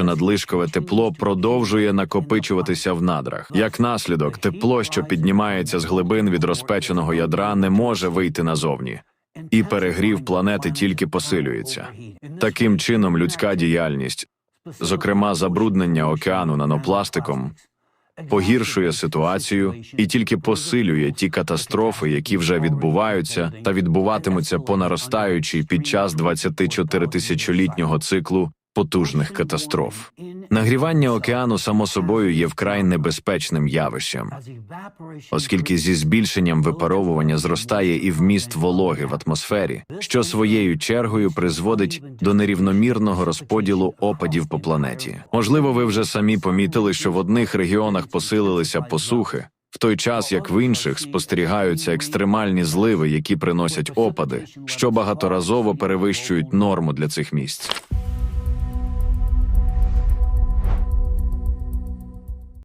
що надлишкове тепло продовжує накопичуватися в надрах. Як наслідок, тепло, що піднімається з глибин від розпеченого ядра, не може вийти назовні, і перегрів планети тільки посилюється. Таким чином, людська діяльність, зокрема забруднення океану нанопластиком, погіршує ситуацію і тільки посилює ті катастрофи, які вже відбуваються та відбуватимуться по наростаючій під час 24-тисячолітнього циклу потужних катастроф. Нагрівання океану само собою є вкрай небезпечним явищем, оскільки зі збільшенням випаровування зростає і вміст вологи в атмосфері, що своєю чергою призводить до нерівномірного розподілу опадів по планеті. Можливо, ви вже самі помітили, що в одних регіонах посилилися посухи. В той час, як в інших спостерігаються екстремальні зливи, які приносять опади, що багаторазово перевищують норму для цих місць.